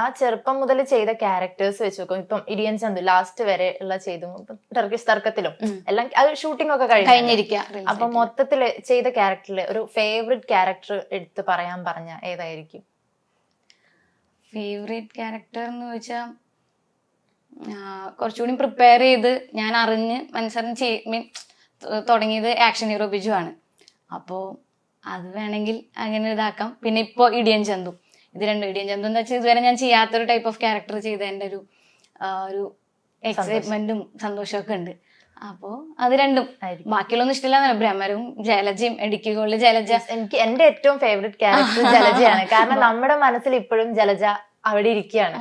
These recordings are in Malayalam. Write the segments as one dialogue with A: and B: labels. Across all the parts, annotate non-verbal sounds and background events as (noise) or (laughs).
A: ആ ചെറുപ്പം മുതൽ ചെയ്ത ക്യാരക്ടേഴ്സ് വെച്ച് നോക്കും ഇപ്പം ഇടിയൻ ചന്തു ലാസ്റ്റ് വരെ ഉള്ള ചെയ്തു ടർക്കിഷ് തർക്കത്തിലും എല്ലാം അത് ഷൂട്ടിംഗ് ഒക്കെ കഴിഞ്ഞു.
B: കഴിഞ്ഞിരിക്കുക
A: അപ്പൊ മൊത്തത്തിൽ ചെയ്ത ക്യാരക്ടറിൽ ഒരു ഫേവറേറ്റ് ക്യാരക്ടർ എടുത്ത് പറയാൻ പറഞ്ഞ ഏതായിരിക്കും?
B: ഫേവറേറ്റ് ക്യാരക്ടർ എന്ന് വെച്ചാൽ കുറച്ചുകൂടി പ്രിപ്പയർ ചെയ്ത് ഞാൻ അറിഞ്ഞ് മനസ്സറിഞ്ഞ് ചെയ് മീൻ തുടങ്ങിയത് ആക്ഷൻ ഹീറോ ബിജു ആണ്. അപ്പോൾ അത് വേണമെങ്കിൽ അങ്ങനെ ഇതാക്കാം. പിന്നെ ഇപ്പോൾ ഇടിയൻ ചന്തു. ഇത് രണ്ടും ഇടിയും ചന്തു എന്ന് വെച്ചാൽ ഇതുവരെ ഞാൻ ചെയ്യാത്തൊരു ടൈപ്പ് ഓഫ് ക്യാരക്ടർ ചെയ്തതിന്റെ ഒരു ഒരു എക്സൈറ്റ്മെന്റും സന്തോഷമൊക്കെ ഉണ്ട്. അപ്പോ അത് രണ്ടും. ബാക്കിയുള്ളൊന്നും ഇഷ്ടമില്ല ഭ്രമരും ജലജയും ഇടുക്കി ഗോൾഡ് ജലജ.
A: എനിക്ക് എന്റെ ഏറ്റവും ഫേവറേറ്റ് ക്യാരക്ടർ ജലജയാണ്. കാരണം നമ്മുടെ മനസ്സിൽ ഇപ്പോഴും ജലജ അവിടെ ഇരിക്കുകയാണ്.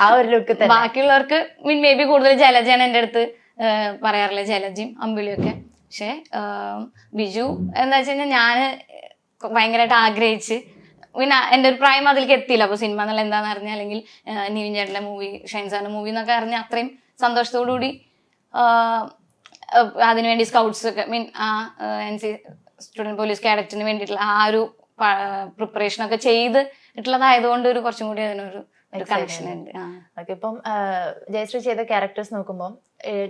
A: ആ. ഒരു ലുക്ക് തന്നെ.
B: ബാക്കിയുള്ളവർക്ക് മീൻ മേ ബി കൂടുതൽ ജലജയാണ് എന്റെ അടുത്ത് പറയാറില്ല ജലജയും അമ്പിളിയും ഒക്കെ. പക്ഷെ ബിജു എന്താ വെച്ച് കഴിഞ്ഞാൽ ഞാൻ ഭയങ്കരമായിട്ട് ആഗ്രഹിച്ച് പിന്നെ എന്റെ ഒരു പ്രായം അതിലേക്ക് എത്തിയില്ല. അപ്പോൾ സിനിമ എന്നുള്ള എന്താണെന്ന് അറിഞ്ഞാൽ അല്ലെങ്കിൽ നിവിൻ ചേട്ടന്റെ മൂവി ഷൈൻ സാറിന്റെ മൂവി എന്നൊക്കെ അറിഞ്ഞ അത്രയും സന്തോഷത്തോടു കൂടി അതിനുവേണ്ടി സ്കൗട്ട്സ് ഒക്കെ മീൻ ആ എൻ സി സ്റ്റുഡന്റ് പോലീസ് കാഡറ്റിന് വേണ്ടിയിട്ടുള്ള ആ ഒരു പ്രിപ്പറേഷൻ ഒക്കെ ചെയ്ത് ഇട്ടുള്ളതായതുകൊണ്ട് ഒരു കുറച്ചും കൂടി അതിനൊരു ഒരു കണക്ഷൻ ഉണ്ട്
A: ഓക്കെ ഇപ്പം ജയശ്രീ ചെയ്ത ക്യാരക്ടേഴ്സ് നോക്കുമ്പോൾ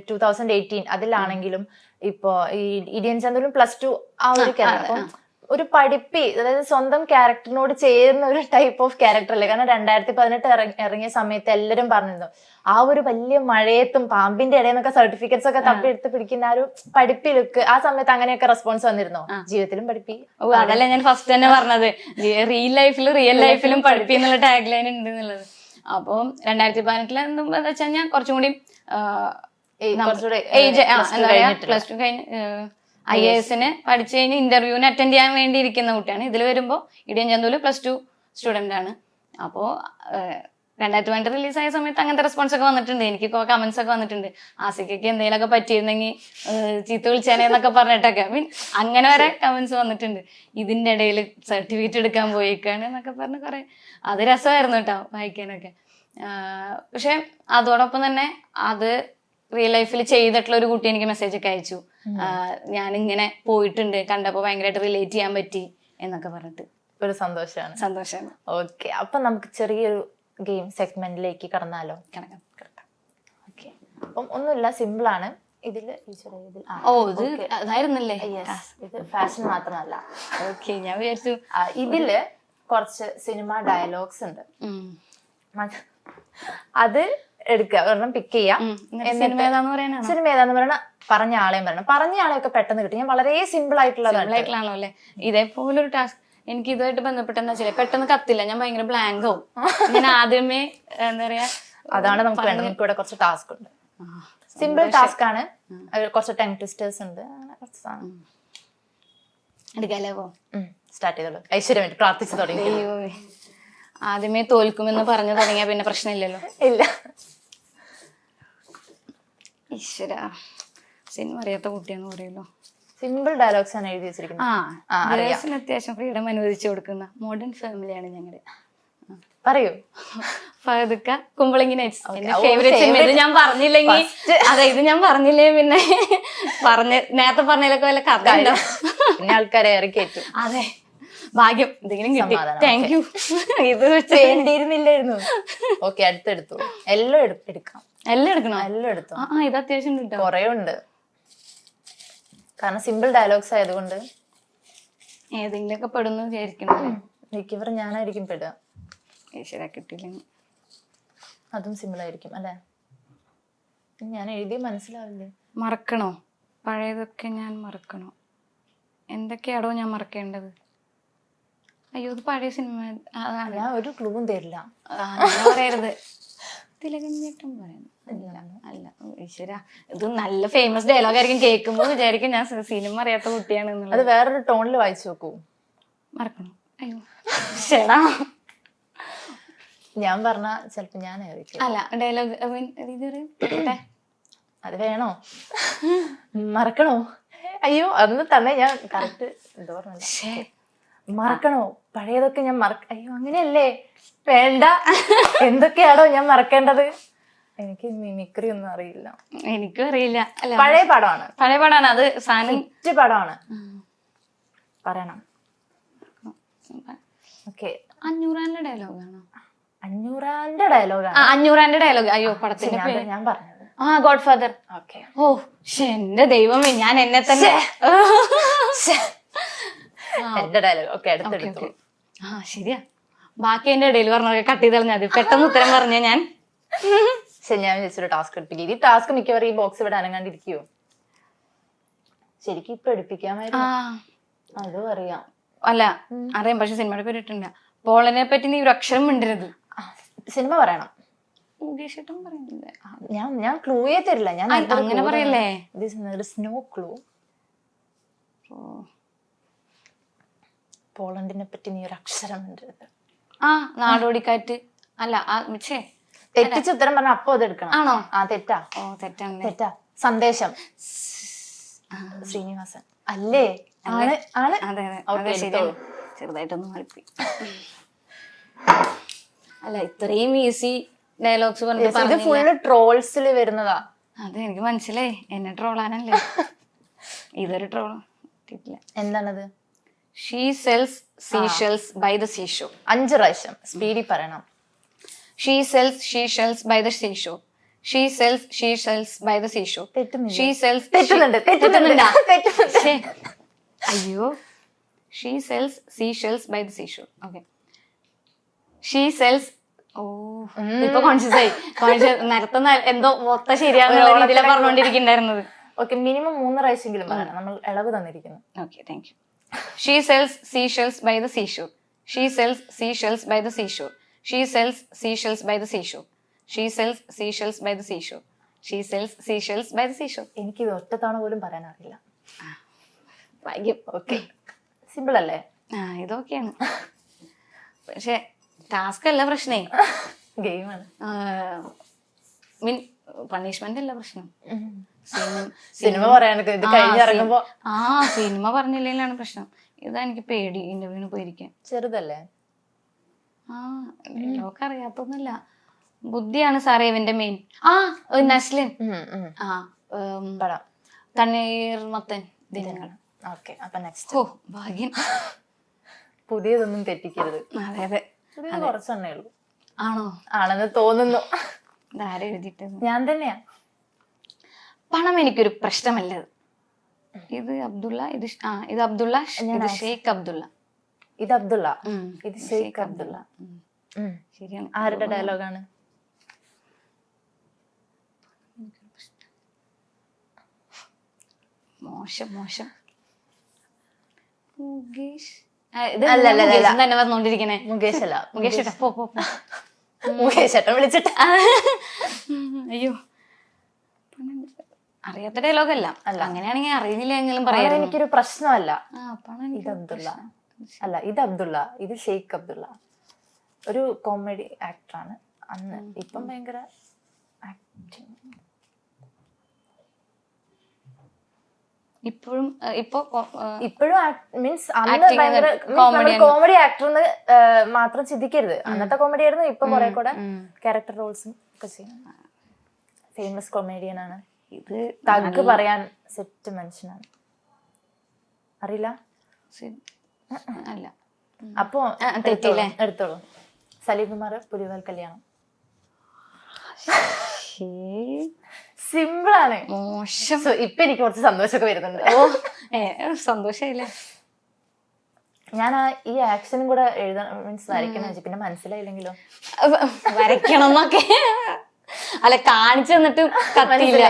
A: ടൂ തൗസൻഡ് എയ്റ്റീൻ അതിലാണെങ്കിലും ഇപ്പോ ഈ ഇടിയൻ ചന്ദ്രനും പ്ലസ് ടു ആ ഒരു ക്യാരക്ടർ അപ്പം ഒരു പഠിപ്പി അതായത് സ്വന്തം ക്യാരക്ടറിനോട് ചേരുന്ന ഒരു ടൈപ്പ് ഓഫ് ക്യാരക്ടർ അല്ലേ? കാരണം രണ്ടായിരത്തി പതിനെട്ട് ഇറങ്ങിയ സമയത്ത് എല്ലാവരും പറഞ്ഞിരുന്നു ആ ഒരു വലിയ മഴയത്തും പാമ്പിന്റെ ഇടയിൽ നിന്നൊക്കെ സർട്ടിഫിക്കറ്റ്സ് ഒക്കെ തപ്പിയെടുത്ത് പിടിക്കുന്ന ആ ഒരു പഠിപ്പി ലുക്ക് ആ സമയത്ത് അങ്ങനെയൊക്കെ റെസ്പോൺസ് വന്നിരുന്നോ? ജീവിതത്തിലും പഠിപ്പി.
B: ഓ അതല്ല ഞാൻ ഫസ്റ്റ് തന്നെ പറഞ്ഞത്. റിയൽ ലൈഫിൽ റിയൽ ലൈഫിലും പഠിപ്പി എന്നുള്ള ടാഗ് ലൈൻ ഉണ്ട് എന്നുള്ളത് അപ്പോൾ രണ്ടായിരത്തി പതിനെട്ടിൽ എന്താ വെച്ചാൽ ഞാൻ കുറച്ചും കൂടി ഏജ് പ്ലസ് ടു കഴിഞ്ഞ് ഐ എ എസിന് പഠിച്ചു കഴിഞ്ഞ് ഇന്റർവ്യൂവിന് അറ്റൻഡ് ചെയ്യാൻ വേണ്ടി ഇരിക്കുന്ന കുട്ടിയാണ്. ഇതിൽ വരുമ്പോൾ ഇടിയൻ ചന്തൂൽ പ്ലസ് ടു സ്റ്റുഡന്റ് ആണ്. അപ്പോൾ രണ്ടായിരത്തി പതിനെട്ട് റിലീസായ സമയത്ത് അങ്ങനത്തെ റെസ്പോൺസ് ഒക്കെ വന്നിട്ടുണ്ട്. എനിക്ക് കമന്റ്സ് ഒക്കെ വന്നിട്ടുണ്ട്. ആസിക്കൊക്കെ എന്തെങ്കിലുമൊക്കെ പറ്റിയിരുന്നെങ്കിൽ ചീത്ത വിളിച്ചാനേന്നൊക്കെ പറഞ്ഞിട്ടൊക്കെ. മീൻ അങ്ങനെ വരെ കമന്റ്സ് വന്നിട്ടുണ്ട്. ഇതിന്റെ ഇടയിൽ സർട്ടിഫിക്കറ്റ് എടുക്കാൻ പോയിക്കാണ് എന്നൊക്കെ പറഞ്ഞ് കുറെ. അത് രസമായിരുന്നു കേട്ടോ വായിക്കാനൊക്കെ. പക്ഷെ അതോടൊപ്പം തന്നെ അത് റിയൽ ലൈഫിൽ ചെയ്തിട്ടുള്ള ഒരു കുട്ടി എനിക്ക് മെസ്സേജ് ഒക്കെ അയച്ചു. ഞാൻ ഇങ്ങനെ പോയിട്ടുണ്ട്. കണ്ടപ്പോൾ ഭയങ്കരമായിട്ട് റിലേറ്റ് ചെയ്യാൻ പറ്റി എന്നൊക്കെ പറഞ്ഞിട്ട്.
A: ഒരു സന്തോഷമാണ്
B: സന്തോഷമാണ്
A: ഓക്കെ അപ്പൊ നമുക്ക് ചെറിയൊരു ഗെയിം സെഗ്മെന്റിലേക്ക് കടന്നാലോ? ഓക്കെ അപ്പം ഒന്നുമില്ല സിമ്പിൾ ആണ്. ഇതിൽ
B: ഓ ഇത് അതായിരുന്നല്ലേ?
A: ഇത് ഫാഷൻ മാത്രമല്ല.
B: ഓക്കെ ഞാൻ വിചാരിച്ചു
A: ഇതിൽ കുറച്ച് സിനിമ ഡയലോഗ്സ് ഉണ്ട്.
B: ഉം.
A: എടുക്കുക. ഒരെണ്ണം പിക്ക് ചെയ്യാം.
B: സിനിമ ഏതാന്ന്
A: സിനിമ ഏതാന്ന് പറയണ? പറഞ്ഞ ആളെയും പറയണം. പറഞ്ഞ ആളെയൊക്കെ പെട്ടെന്ന് കിട്ടും. ഞാൻ വളരെ സിമ്പിൾ ആയിട്ടുള്ളതാണ്
B: ആയിട്ടുള്ളതാണോ അല്ലേ? ഇതേപോലെ ഒരു ടാസ്ക് എനിക്ക് ഇതുമായിട്ട് ബന്ധപ്പെട്ട എന്താ വെച്ചാൽ പെട്ടെന്ന് കത്തില്ല. ഞാൻ ഭയങ്കര ബ്ലാങ്ക് ആവും. (laughs) ഞാൻ ആദ്യമേ എന്താ പറയാ
A: അതാണ് നമുക്ക് വേണ്ടത്. നമുക്ക് ഇവിടെ കുറച്ച് ടാസ്ക് ഉണ്ട്. സിമ്പിൾ ടാസ്ക് ആണ്. കുറച്ച് ടൈം ട്വിസ്റ്റേഴ്സ് ഉണ്ട്. അങ്ങനെ കുറച്ച് സാധനം.
B: എടുക്കാലോ
A: സ്റ്റാർട്ട് ചെയ്തോളൂ. ഐശ്വര്യം വേണ്ടി പ്രാർത്ഥിച്ചു തുടങ്ങി.
B: അയ്യോ ആദ്യമേ തോൽക്കുമെന്ന് പറഞ്ഞു തുടങ്ങിയാ പിന്നെ പ്രശ്നമില്ലല്ലോ.
A: ഇല്ല.
B: ഈശ്വര. സിനിമ അറിയാത്ത കുട്ടിയാന്ന് പറയല്ലോ.
A: സിമ്പിൾ ഡയലോഗ്സ് ആണ് എഴുതി വെച്ചിരിക്കുന്നത്.
B: ആ. ഗേൾസിന് അത്യാവശ്യം ഫ്രീഡം അനുവദിച്ചു കൊടുക്കുന്ന മോഡേൺ ഫാമിലിയാണ് ഞങ്ങളുടെ
A: പറയൂ.
B: ഫഹദുക്ക കുമ്പളങ്ങി നൈറ്റ്സ് എന്റെ ഫേവറേറ്റ് സിനിമ ഇത് ഞാൻ പറഞ്ഞില്ലെങ്കിൽ അതെ ഇത് ഞാൻ പറഞ്ഞില്ലേ പിന്നെ? പറഞ്ഞ നേരത്തെ പറഞ്ഞതിലൊക്കെ വല്ല കഥ
A: പിന്നെ ആൾക്കാരെ ഏറെ കയറ്റും
B: അതെ. ഭാഗ്യം. എന്തെങ്കിലും കിട്ടി. താങ്ക് യു ഇത്
A: വേണ്ടിയിരുന്നില്ലായിരുന്നു. ഓക്കെ അടുത്തെടുത്തു. എല്ലാം എടു- എടുക്കാം.
B: എല്ലാം എടുക്കണോ?
A: എല്ലാം എടുത്തു?
B: ആ ഇത് അത്യാവശ്യം കേട്ടോ
A: ഉണ്ട്. കാരണം സിമ്പിൾ ഡയലോഗ്സ് ആയതുകൊണ്ട്.
B: ഏതെങ്കിലുമൊക്കെ പെടുന്നു വിചാരിക്കണം
A: മിക്കവരും ഞാനായിരിക്കും പെടുക.
B: ഈശ്വര കിട്ടിയില്ലെങ്കിൽ
A: അതും സിമ്പിൾ ആയിരിക്കും അല്ലെ? ഞാൻ എഴുതി മനസ്സിലാവില്ലേ?
B: മറക്കണോ? പഴയതൊക്കെ ഞാൻ മറക്കണോ? എന്തൊക്കെയാടോ ഞാൻ മറക്കേണ്ടത്? അയ്യോ ഇത് പഴയ സിനിമ.
A: ഞാൻ ഒരു ക്ലൂവും തരില്ല.
B: ആ, പറയരുത് തിലകഞ്ഞേട്ടൻ പറയുന്നു. അല്ല അല്ല ഈശ്വരാ. ഇത് നല്ല ഫേമസ് ഡയലോഗ് ആയിരിക്കും കേൾക്കുമ്പോൾ വിചാരിക്കും ഞാൻ സിനിമ അറിയാത്ത കുട്ടിയാണ്
A: അത് വേറൊരു ടോണിൽ വായിച്ചു നോക്കൂ.
B: മറക്കണം. അയ്യോ. ചേടാ
A: ഞാൻ പറഞ്ഞ ചിലപ്പോ ഞാൻ
B: അല്ല ഡയലോഗ് ഇതൊരു
A: അത് വേണോ? മറക്കണോ? അയ്യോ അന്ന് തന്നെ ഞാൻ കറക്റ്റ് എന്താ പറഞ്ഞ മറക്കണോ? പഴയതൊക്കെ ഞാൻ മറക്ക അയ്യോ അങ്ങനെയല്ലേ? വേണ്ട. എന്തൊക്കെയാണോ ഞാൻ മറക്കേണ്ടത്? എനിക്ക് മിമിക്രി ഒന്നും അറിയില്ല.
B: എനിക്കും അറിയില്ല.
A: പഴയ പടമാണ്
B: പഴയ പടമാണ് അത്
A: സാനിറ്റ് പടമാണ് പറയണം. ഓക്കെ.
B: അഞ്ഞൂറാനിലെ ഡയലോഗാണോ?
A: അഞ്ഞൂറാന്റെ ഡയലോഗാണ്.
B: ആ അഞ്ഞൂറാന്റെ ഡയലോഗ്. അയ്യോ പടത്തിന്റെ പേര്.
A: ഞാൻ പറഞ്ഞത്.
B: ആ ഗോഡ് ഫാദർ
A: ഓക്കെ.
B: ഓ എന്റെ ദൈവമേ ഞാൻ എന്നെ തന്നെ
A: എന്റെ ഡയലോഗ് ഓക്കെ അടുത്തെടുത്തു
B: ആ ശരിയാ. ബാക്കി എന്റെ ഇടയിൽ പറഞ്ഞൊക്കെ കട്ട് ചെയ്ത് കളഞ്ഞാൽ പെട്ടെന്ന് ഉത്തരം പറഞ്ഞ ഞാൻ.
A: ശരി ഞാൻ വിളിച്ചൊരു ടാസ്ക് എടുപ്പിക്കും. ഈ ടാസ്ക് മിക്കവാറും ഈ ബോക്സ് ഇവിടെ അനങ്ങാണ്ടിരിക്കുവോ? ശരിക്കും ഇപ്പൊ എടുപ്പിക്കാമായിരുന്നു. അതും അറിയാം
B: അല്ല അറിയാം പക്ഷെ സിനിമയുടെ പേര് ഇട്ടില്ല പോളനെ പറ്റി നീ ഒരു അക്ഷരം മിണ്ടരുത്.
A: സിനിമ പറയണം. ഞാൻ ഞാൻ ക്ലൂയേ തരില്ല. ഞാൻ
B: അങ്ങനെ പറയല്ലേ?
A: സ്നോ ക്ലൂ
B: ഓ.
A: പോളണ്ടിനെ പറ്റി നീ ഒരു അക്ഷരം ഉണ്ട്
B: ആ നാടോടിക്കാറ്റ്. അല്ല മിച്ചേ.
A: തെറ്റിച്ച് ഉത്തരം പറഞ്ഞ അപ്പൊ അത് എടുക്കണം.
B: ആണോ?
A: ആ തെറ്റാ.
B: ഓ തെറ്റാണ്
A: തെറ്റാ. സന്ദേശം. ശ്രീനിവാസൻ. അല്ലേ? ആണ് ആണ്.
B: അതെ അതെ. ചെറുതായിട്ടൊന്ന് മാറിപ്പോയി. അല്ല ഇത്രയും ഈസി ഡയലോഗ്സ്
A: ഇത് ഫുള്ള് ട്രോൾസിൽ വരുന്നതാ.
B: അതെ എനിക്ക് മനസ്സിലായി. എന്നെ ട്രോളാനല്ലേ (laughs) ഇതൊരു ട്രോൾ കിട്ടില്ല
A: എന്താണത്?
B: She sells seashells by the seashore
A: അഞ്ച് പ്രാവശ്യം. സ്പീഡിൽ പറയണം.
B: She sells she shells by the seashore she sells she shells by the seashore. She sells
A: തെറ്റുന്നുണ്ട്. തെറ്റുന്നുണ്ട്.
B: അയ്യോ. She sells sea shells by the seashore okay she sells oh ഇപ്പൊ കോൺഷ്യസ് ആയി. കോൺഷ്യസ് നേരത്തെ ന- എന്തോ മൊത്തം ശരിയാണെന്നുള്ള രീതിയിലാണ് പറഞ്ഞുകൊണ്ടിരിക്കുന്നുണ്ടായിരുന്നത്
A: ഓക്കെ മിനിമം മൂന്ന് പ്രാവശ്യമെങ്കിലും പറയണം. നമ്മൾ ഇളവ് തന്നിരിക്കുന്നു.
B: Okay thank you she sells sea shells by the seashore she sells sea shells by the seashore she sells sea shells by the seashore she sells sea shells by the seashore she sells sea shells by the seashore
A: എനിക്ക് ഇത് ഒറ്റത്തവണ പോലും പറയാൻ അറിയില്ല.
B: ഭാഗ്യം
A: ഓക്കെ. സിമ്പിൾ അല്ലേ?
B: ആ ഇതൊക്കെയാണ് പക്ഷെ ടാസ്ക് അല്ല പ്രശ്നേ.
A: ഗെയിമാണ്
B: മീൻ പണിഷ്മെന്റ് അല്ല പ്രശ്നം. (laughs) സിനിമ-
A: പറയാനൊക്കെ ഇത് കഴിഞ്ഞിറങ്ങുമ്പോ
B: ആ സിനിമ പറഞ്ഞില്ലെങ്കിലാണ് പ്രശ്നം. ഇതാ എനിക്ക് പേടി ഇന്റർവ്യൂവിന് പോയിരിക്കാൻ.
A: ചെറുതല്ലേ?
B: ആ ലോക്ക് അറിയാത്തൊന്നുമില്ല ബുദ്ധിയാണ് സാറേ ഇവന്റെ മെയിൻ ആ നസ്ലിൻ. ആ ഉം,
A: പടം.
B: തണ്ണീർമത്തൻ ദിനങ്ങൾ
A: ഓക്കെ അപ്പൊ നെക്സ്റ്റ്
B: ഓ ഭാഗ്യം.
A: പുതിയതൊന്നും തെറ്റിക്കരുത്.
B: അതെ അതെ.
A: കുറച്ചെണ്ണേ ഉള്ളൂ.
B: ആണോ?
A: ആണെന്ന് തോന്നുന്നു. ഞാൻ തന്നെയാ.
B: പണം എനിക്കൊരു പ്രശ്നമല്ല. ഇത് അബ്ദുള്ള ഇത് ആ ഇത് അബ്ദുള്ള ഇത് ഷെയ്ഖ് അബ്ദുള്ള.
A: ഇത് അബ്ദുള്ള. ഇത് ഷെയ്ഖ് അബ്ദുള്ള.
B: ശരിയാണ്.
A: ആരുടെ ഡയലോഗാണ്?
B: മോശം മോശം. മുകേഷ്. തന്നെ
A: മുകേഷ് അല്ല.
B: മുകേഷ് (laughs) പോ പോ പോ.
A: മുകേഷ് ഏട്ടൻ വിളിച്ചിട്ട്.
B: അയ്യോ. അറിയാത്ത ഡയലോഗ് അല്ല. അങ്ങനെയാണെങ്കിൽ അറിയുന്നില്ല എങ്കിലും
A: അത്
B: പറയാം
A: എനിക്കൊരു പ്രശ്നമല്ല. ഇത് അബ്ദുള്ള. അല്ല ഇത് അബ്ദുള്ള. ഇത് ഷെയ്ഖ് അബ്ദുള്ള. ഒരു കോമഡി ആക്ടറാണ് അന്ന് ഇപ്പം ഭയങ്കര acting.
B: ഇപ്പോഴും ഇപ്പോ ഇപ്പൊ
A: ഇപ്പോഴും മീൻസ് അന്ന് കോമഡി ആക്ടർ മാത്രം ചിന്തിക്കരുത്. അന്നത്തെ കോമഡി ആയിരുന്നു ഇപ്പൊ കുറെ കൂടെ ക്യാരക്ടർ റോൾസും ഒക്കെ ചെയ്യും. ഫേമസ് കൊമേഡിയൻ ആണ്.
B: ഇത്
A: തഗ് പറയാൻ സെറ്റ് മനുഷ്യനാണ്. അറിയില്ല.
B: അല്ല.
A: അപ്പോ
B: തെറ്റില്ലേ?
A: എടുത്തോളൂ, സലീംകുമാർ സലീം കുമാർ പുലിവാൽ കല്യാണം സിമ്പിൾ ആണ്
B: മോശം
A: ഇപ്പൊ എനിക്ക് കുറച്ച് സന്തോഷമൊക്കെ വരുന്നുണ്ട്.
B: ഓ ഏ സന്തോഷായില്ലേ
A: ഞാൻ ആ ഈ ആക്ഷനും കൂടെ എഴുതണം മീൻസ് വരയ്ക്കണം പിന്നെ മനസ്സിലായില്ലെങ്കിലോ?
B: വരയ്ക്കണം എന്നൊക്കെ. അല്ല കാണിച്ചു തന്നിട്ട് കത്തിയില്ല.